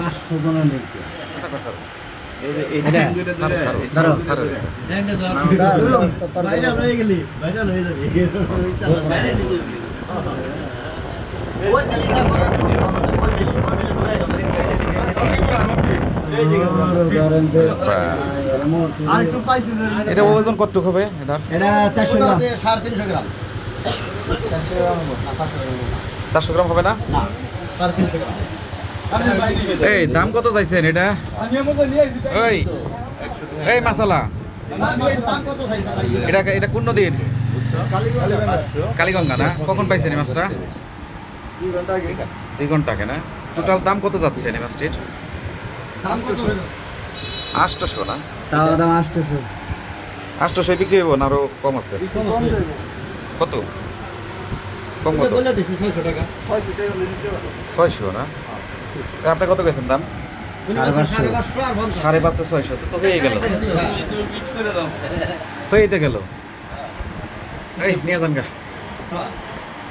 পাঁচশো জনের লোক এটা হয়ে হয়ে ওজন কতটুকু হবে এটা? এটা চারশো গ্রাম। সাড়ে তিনশো গ্রাম। চারশো গ্রাম হবে না। এই দাম কত চাইছেন এটা? ওই এই মাসালা মাছের দাম কত চাইছে তাই এটা এটা কোন নদীর? কালীগঙ্গা না? কখন পাইছেন এই মাছটা? দুই ঘণ্টা আগে না? টোটাল দাম কত যাচ্ছে এই মাছটির? দাম কত না? চাওয়া দাম আটশোশো আটশোশো বিক্রি হইব না আরও কম আছে। কত? কম কত? ছয়শো না? আপনি কত গেছেন দাম? সাড়ে পাঁচশো। সাড়ে পাঁচশো ছয়শো তো হয়ে গেল। হয়ে তো গেল। এই নিয়ে যান গা।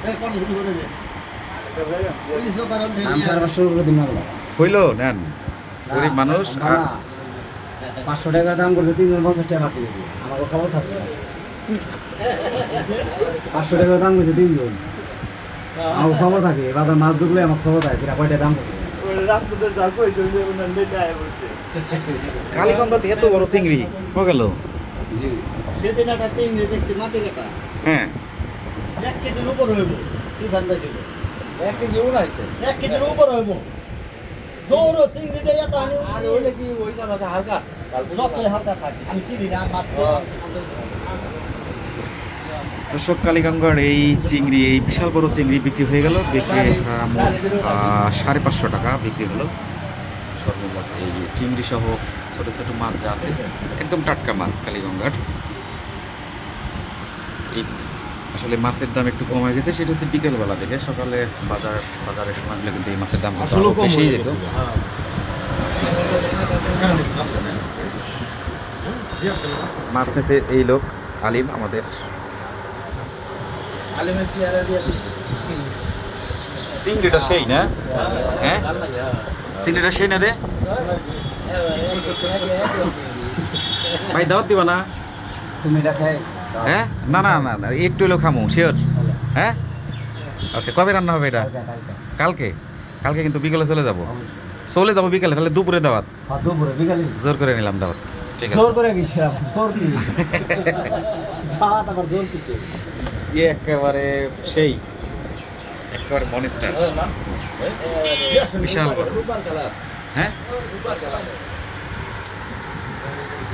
এই পঞ্চাশ দিন করে দে। ওই যে কারণ যে দাম সাড়ে পাঁচশো করে দিন লাগল হইল নেন। গরিব মানুষ। পাঁচশো টাকা দাম করছে তিনজন পঞ্চাশ টাকা কাটতে গেছে। আমাকে খবর থাকবে পাঁচশো টাকা দাম করছে তিনজন আমার খবর থাকে বাজার মাছ ঢুকলে আমার খবর থাকে কিনা কয়টা দাম রাস্তাতে যা কইছে বলছে। কালীগঙ্গাতে এত বড় চিংড়ি হয়ে গেল? সেদিন একটা চিংড়ি দেখছি মাটি কাটা। হ্যাঁ। এক কেজির উপর হইব তুফান পাইছিল এক কেজি উড়াইছে এক কেজির উপর হইব। দৌড়ো চিংড়িটা এত আনি আর ওইটা কি ওই হালকা? যতই হালকা থাকে আমি চিনি না মাছ দর্শক কালীগঙ্গার এই চিংড়ি এই বিশাল বড় চিংড়ি বিক্রি হয়ে গেল। বিক্রি মোট সাড়ে পাঁচশো টাকা বিক্রি হলো। সর্বমোট এই চিংড়ি সহ ছোট ছোট মাছ যা আছে একদম টাটকা মাছ কালীগঙ্গার। এই আসলে মাছের দাম একটু কমে গেছে সেটা হচ্ছে বিকেলবেলা থেকে। সকালে বাজার বাজারের সময়গুলো কিন্তু এই মাছের দাম আসলে বেশি যেত। মাছ নিয়েছে এই লোক আলিম আমাদের। চিংড়িটা সেই না? হ্যাঁ? চিংড়িটা সেই না রে? ভাই দাওয়াত দিবা না? তুমি হ্যাঁ? না না না না একটু হলেও খামো শিওর হ্যাঁ? ওকে কবে রান্না হবে এটা? কালকে কালকে। কিন্তু বিকেলে চলে যাব। চলে যাব বিকেলে তাহলে দুপুরে দাওয়াত। দুপুরে বিকালে। জোর করে নিলাম দাওয়াত। ঠিক আছে। জোর করে গেছিলাম জোর কি? ভাত আবার জোর কিছু ইয়ে একেবারে সেই। একেবারে মনিস্টার বিশাল হ্যাঁ?